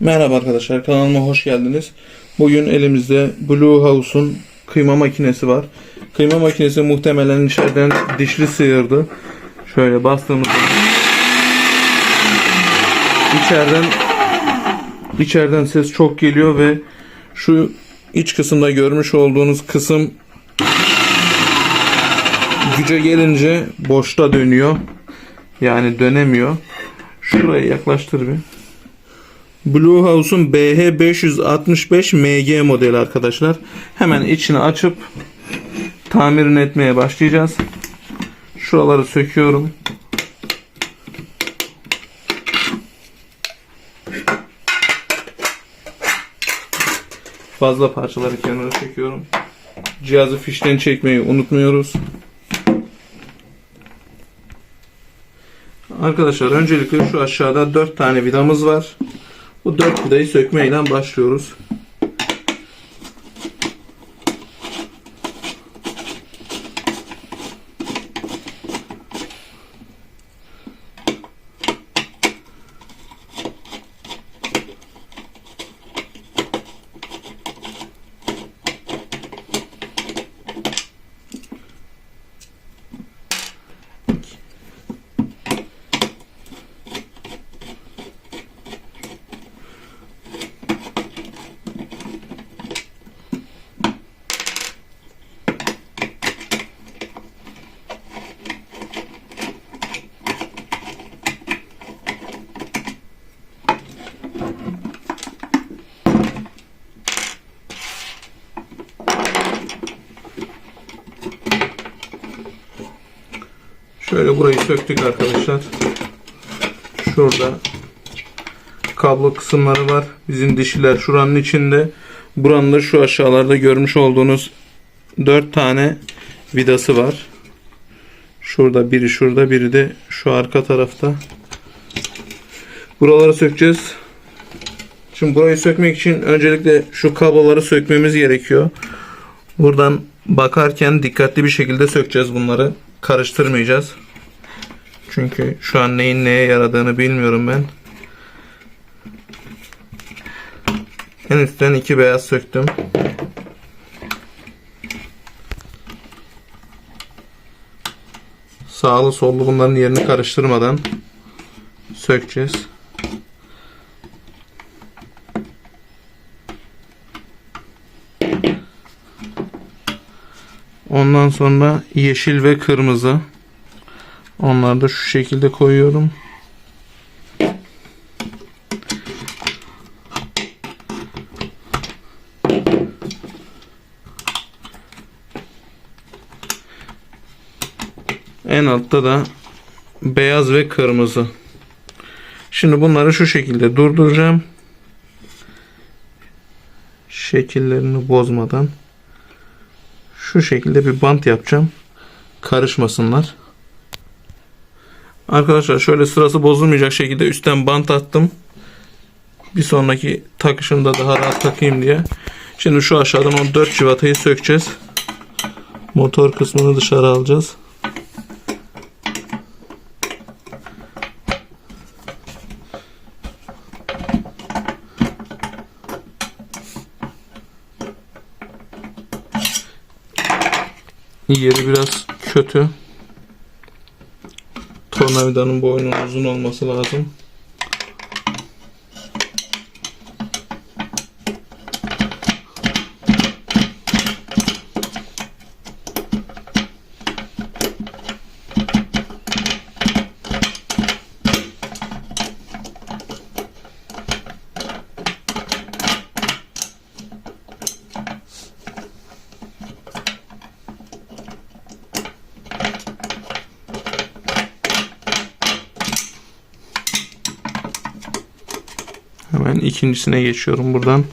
Merhaba arkadaşlar kanalıma hoş geldiniz. Bugün elimizde Blue House'un kıyma makinesi var. Kıyma makinesi muhtemelen içeriden dişli sıyırdı. Şöyle bastığımızda içeriden içeriden ses çok geliyor ve şu iç kısımda görmüş olduğunuz kısım güce gelince boşta dönüyor. Yani dönemiyor. Şuraya yaklaştır bir. Blue House'un BH565 MG modeli arkadaşlar. Hemen içini açıp tamirini etmeye başlayacağız. Şuraları söküyorum. Fazla parçaları kenara çekiyorum. Cihazı fişten çekmeyi unutmuyoruz. Arkadaşlar öncelikle şu aşağıda 4 tane vidamız var. Bu 4 vidayı sökmeyle başlıyoruz. Şöyle burayı söktük arkadaşlar. Şurada kablo kısımları var. Bizim dişiler şuranın içinde. Buranın da şu aşağılarda görmüş olduğunuz 4 tane vidası var. Şurada biri şurada biri de şu arka tarafta. Buraları sökeceğiz. Şimdi burayı sökmek için öncelikle şu kabloları sökmemiz gerekiyor. Buradan bakarken dikkatli bir şekilde sökeceğiz bunları. Karıştırmayacağız. Çünkü şu an neyin neye yaradığını bilmiyorum ben. En üstten iki beyaz söktüm. Sağlı sollu bunların yerini karıştırmadan sökeceğiz. Ondan sonra yeşil ve kırmızı. Onları da şu şekilde koyuyorum. En altta da beyaz ve kırmızı. Şimdi bunları şu şekilde durduracağım. Şekillerini bozmadan şu şekilde bir bant yapacağım. Karışmasınlar. Arkadaşlar şöyle sırası bozulmayacak şekilde üstten bant attım. Bir sonraki takışımda daha rahat takayım diye. Şimdi şu aşağıdan o 4 civatayı sökeceğiz. Motor kısmını dışarı alacağız. Yeri biraz kötü. Tornavidanın boynunun uzun olması lazım. İkincisine geçiyorum buradan.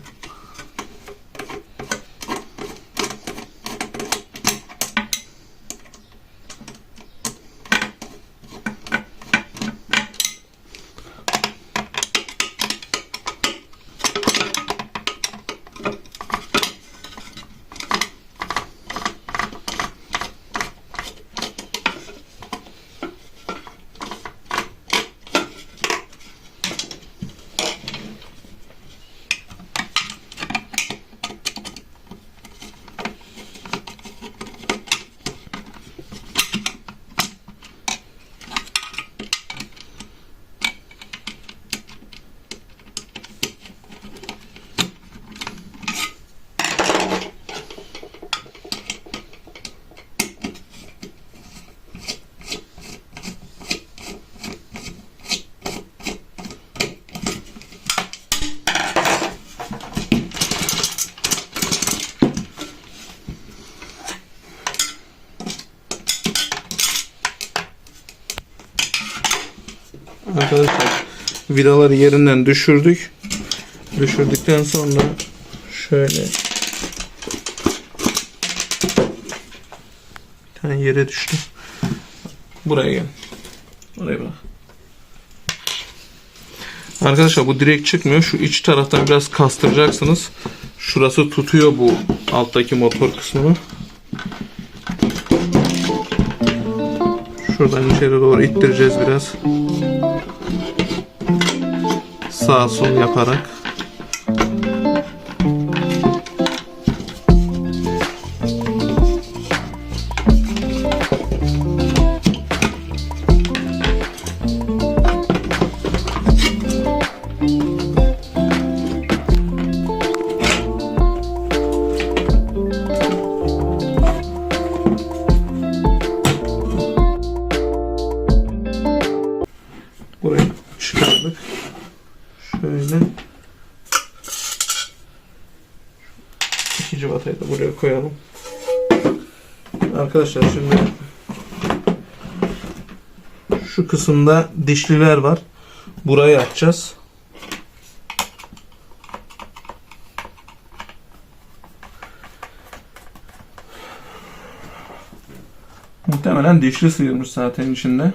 Vidaları yerinden düşürdük. Düşürdükten sonra şöyle bir tane yere düştü. Buraya gel. Oraya bak. Arkadaşlar bu direkt çıkmıyor. Şu iç taraftan biraz kastıracaksınız. Şurası tutuyor bu alttaki motor kısmını. Şuradan içeri doğru ittireceğiz biraz. Sağ sol yaparak. Arkadaşlar şimdi şu kısımda dişliler var. Burayı açacağız. Muhtemelen dişli sıyırmış zaten içinde.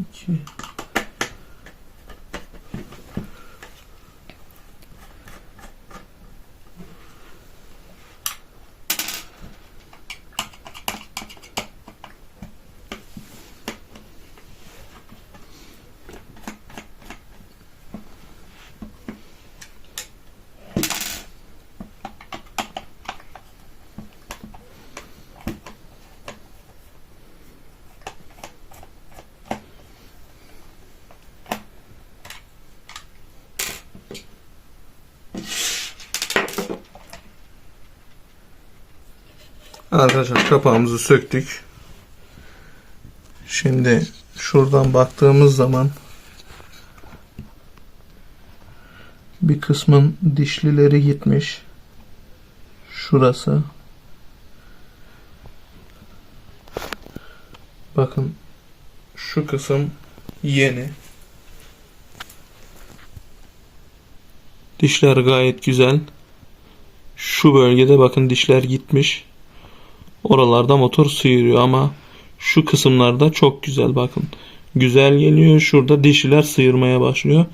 İki. Arkadaşlar kapağımızı söktük. Şimdi şuradan baktığımız zaman bir kısmın dişlileri gitmiş. Şurası. Bakın şu kısım yeni. Dişler gayet güzel. Şu bölgede bakın dişler gitmiş. Oralarda motor sıyırıyor ama şu kısımlarda çok güzel bakın. Güzel geliyor. Şurada dişiler sıyırmaya başlıyor.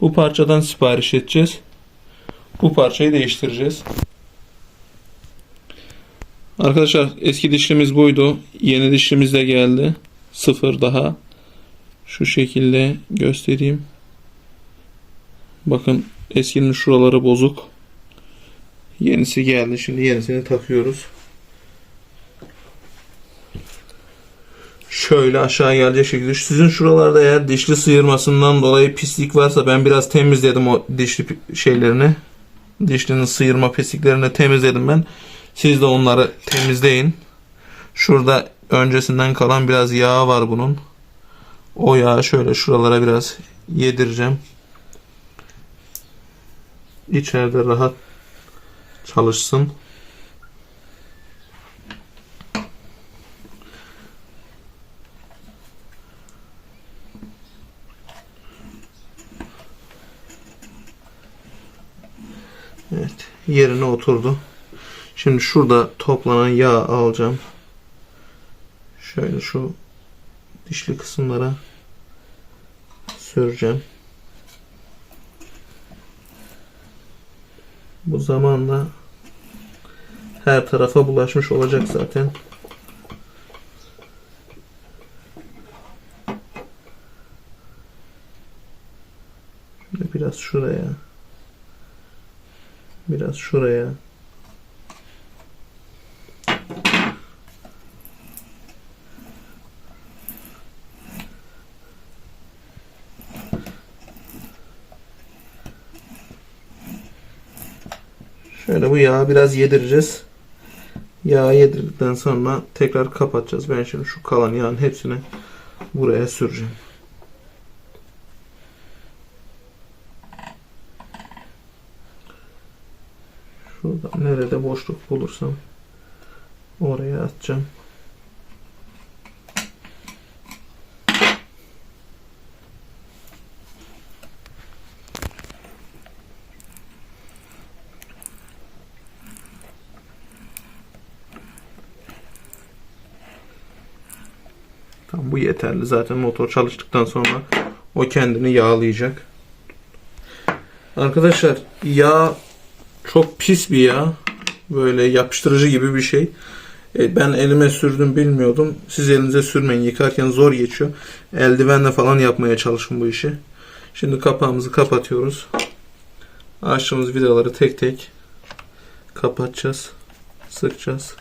Bu parçadan sipariş edeceğiz. Bu parçayı değiştireceğiz. Arkadaşlar eski dişlimiz buydu. Yeni dişlimiz de geldi. Sıfır daha. Şu şekilde göstereyim. Bakın eskinin şuraları bozuk. Yenisi geldi. Şimdi yenisini takıyoruz. Şöyle aşağı gelecek şekilde. Sizin şuralarda eğer dişli sıyırmasından dolayı pislik varsa ben biraz temizledim o dişli şeylerini. Dişlinin sıyırma pisliklerini temizledim ben. Siz de onları temizleyin. Şurada öncesinden kalan biraz yağ var bunun. O yağı şöyle şuralara biraz yedireceğim. İçeride rahat çalışsın. Evet, yerine oturdu. Şimdi şurada toplanan yağ alacağım. Şöyle şu dişli kısımlara süreceğim. Bu zamanla her tarafa bulaşmış olacak zaten. Biraz şuraya. Biraz şuraya. Şöyle bu yağı biraz yedireceğiz. Yağı yedirdikten sonra tekrar kapatacağız. Ben şimdi şu kalan yağın hepsini buraya süreceğim. Şurada nerede boşluk bulursam oraya atacağım. Tamam bu yeterli. Zaten motor çalıştıktan sonra o kendini yağlayacak. Arkadaşlar yağ çok pis bir yağ. Böyle yapıştırıcı gibi bir şey. E, Ben elime sürdüm bilmiyordum. Siz elinize sürmeyin. Yıkarken zor geçiyor. Eldivenle falan yapmaya çalışın bu işi. Şimdi kapağımızı kapatıyoruz. Açtığımız vidaları tek tek kapatacağız. Sıkacağız.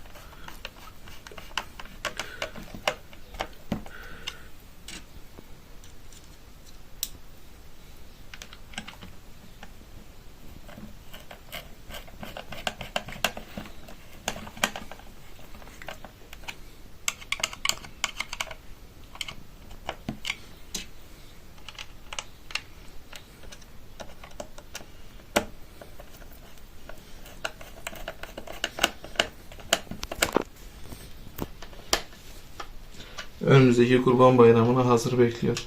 Önümüzdeki kurban bayramına hazır bekliyor.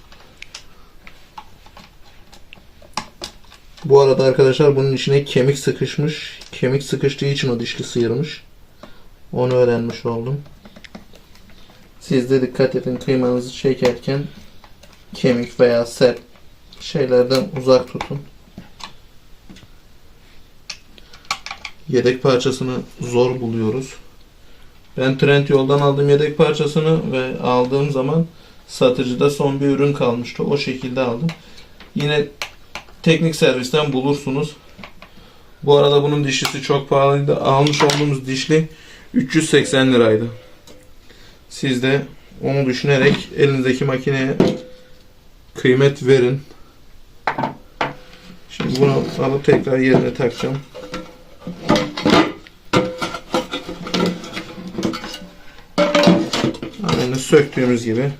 Bu arada arkadaşlar bunun içine kemik sıkışmış. Kemik sıkıştığı için o dişli sıyırmış. Onu öğrenmiş oldum. Siz de dikkat edin kıymanızı çekerken kemik veya sert şeylerden uzak tutun. Yedek parçasını zor buluyoruz. Ben Trend yoldan aldığım yedek parçasını ve aldığım zaman satıcıda son bir ürün kalmıştı. O şekilde aldım. Yine teknik servisten bulursunuz. Bu arada bunun dişlisi çok pahalıydı. Almış olduğumuz dişli 380 liraydı. Siz de onu düşünerek elinizdeki makineye kıymet verin. Şimdi bunu alıp tekrar yerine takacağım. Aynı söktüğümüz gibi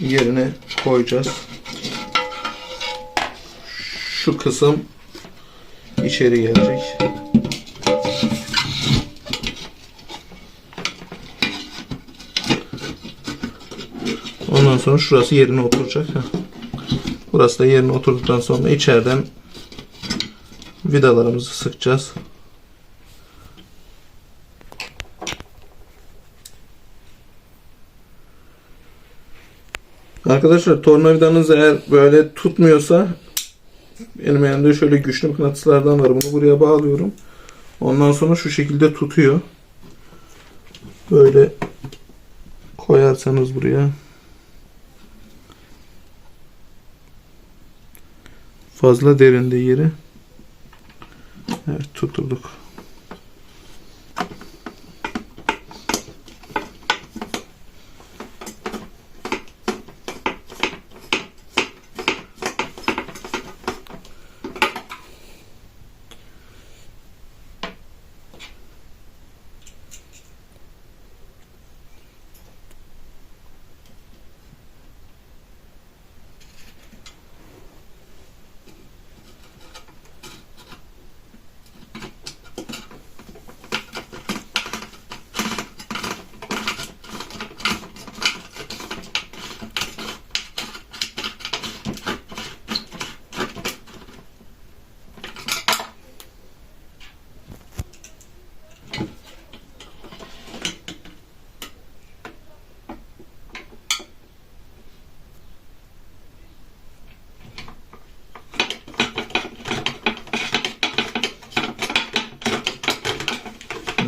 yerine koyacağız. Şu kısım içeri gelecek. Ondan sonra şurası yerine oturacak. Burası da yerine oturduktan sonra içeriden vidalarımızı sıkacağız. Arkadaşlar tornavidanız eğer böyle tutmuyorsa benim elimde şöyle güçlü mıknatıslardan var. Bunu buraya bağlıyorum. Ondan sonra şu şekilde tutuyor. Böyle koyarsanız buraya fazla derinde yeri. Evet tuturduk.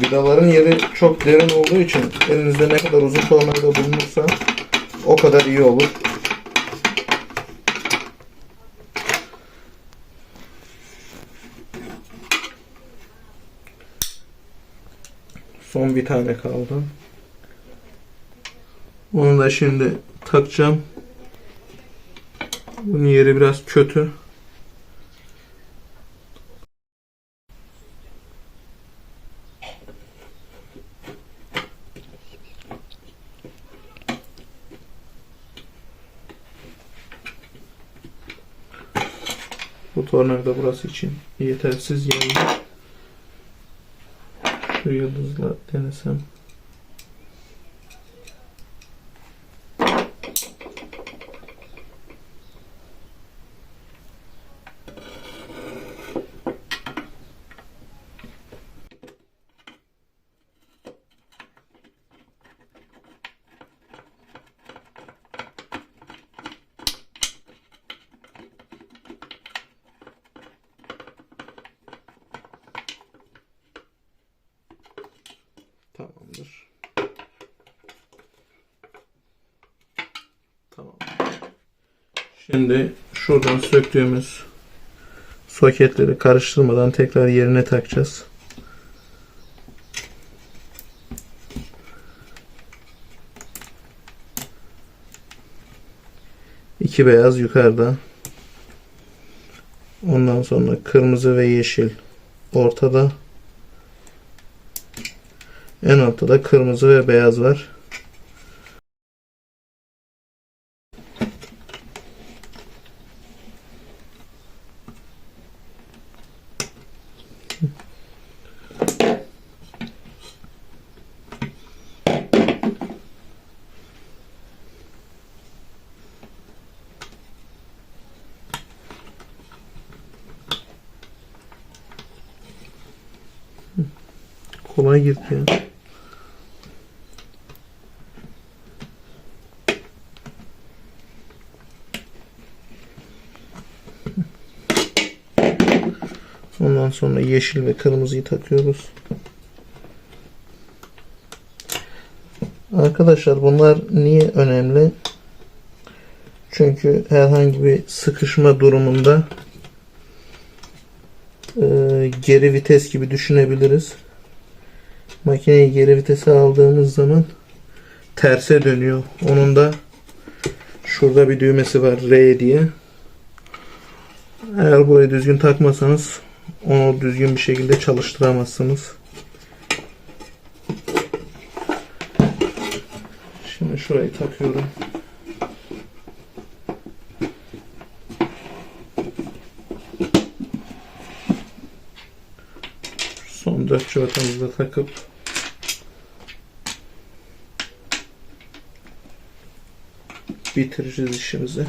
Vidaların yeri çok derin olduğu için elinizde ne kadar uzun tornavida bulunursa o kadar iyi olur. Son bir tane kaldı. Onu da şimdi takacağım. Bunun yeri biraz kötü. Bu tornavida burası için yetersiz geldi. Şu yıldızla denesem Tamamdır. Tamam. Şimdi şuradan söktüğümüz soketleri karıştırmadan tekrar yerine takacağız. İki beyaz yukarıda. Ondan sonra kırmızı ve yeşil ortada. En altta da kırmızı ve beyaz var. Kolay girdi ya. Ondan sonra yeşil ve kırmızıyı takıyoruz. Arkadaşlar bunlar niye önemli? Çünkü herhangi bir sıkışma durumunda e, geri vites gibi düşünebiliriz. Makineyi geri vitese aldığımız zaman terse dönüyor. Onun da şurada bir düğmesi var R diye. Eğer burayı düzgün takmasanız onu düzgün bir şekilde çalıştıramazsınız. Şimdi şurayı takıyorum. Son dört cıvatamızı da takıp bitireceğiz işimizi.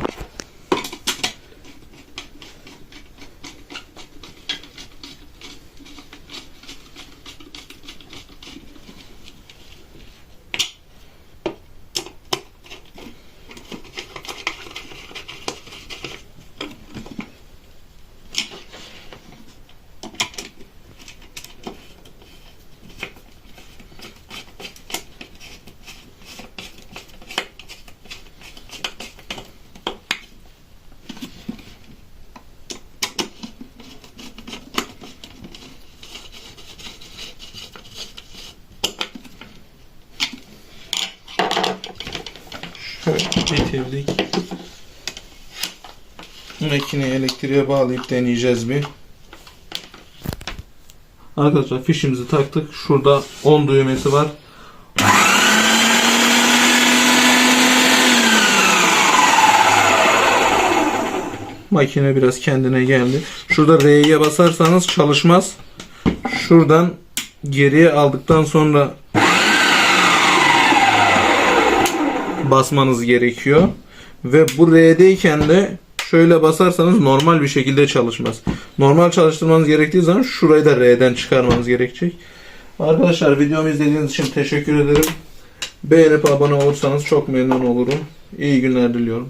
Şöyle bitirdik. Makineyi elektriğe bağlayıp deneyeceğiz bir. Arkadaşlar fişimizi taktık. Şurada 10 düğmesi var. Makine biraz kendine geldi. Şurada R'ye basarsanız çalışmaz. Şuradan geriye aldıktan sonra basmanız gerekiyor. Ve bu R'deyken de şöyle basarsanız normal bir şekilde çalışmaz. Normal çalıştırmanız gerektiği zaman şurayı da R'den çıkarmanız gerekecek. Arkadaşlar videomu izlediğiniz için teşekkür ederim. Beğenip abone olursanız çok memnun olurum. İyi günler diliyorum.